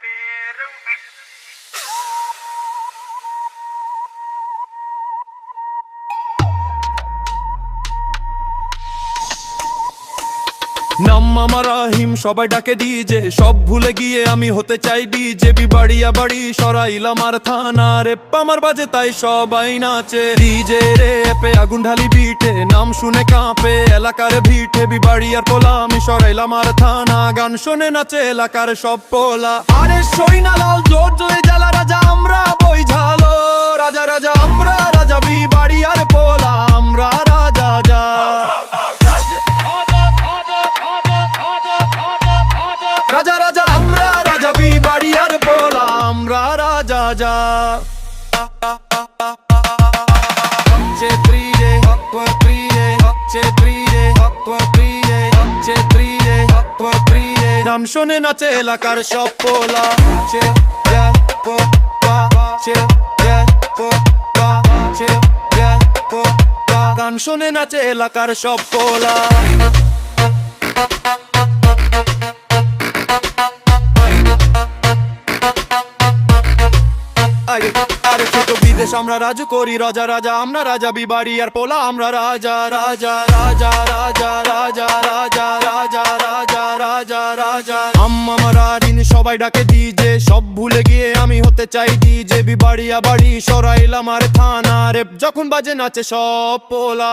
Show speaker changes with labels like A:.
A: பேரும் নাম আমার আহিম সবাই ডাকে ডিজে সব ভুলে গিয়ে আমি হতে চাই ডিজে বাড়িয়া বাড়ি সরাইলাম আর থানা। রে আমার বাজে, তাই সবাই নাচে। ডিজে রে পে আগুন ঢালি বিটে। নাম শুনে কাঁপে, এলাকার ভিটে। বিবাড়িয়ার পোলা, আমি সরাইলাম আর থানা। গান শুনে নাচে এলাকার সব পোলা। আরে সইনা রাজা রাজা, আমরা রাজা, বিবাড়িয়ার পোলা, আমরা রাজা যা নাম শোনে, নাচে এলাকার সব পোলা। গান শোনে, নাচে এলাকার সব পোলা। আরে আরে ছোট বিদেশ আমরা রাজু করি, রাজা রাজা, আমরা রাজা, বিবাড়ি আর পোলা, আমরা রাজা রাজা রাজা রাজা রাজা রাজা রাজা রাজা রাজা রাজা। আম্মা মারা ঋণ সবাই ডাকে ডিজে সব ভুলে গিয়ে আমি হতে চাই ডিজে বিবাড়িয়া বাড়ি সরাইলাম আর থানা রে যখন বাজে নাচে সব পোলা।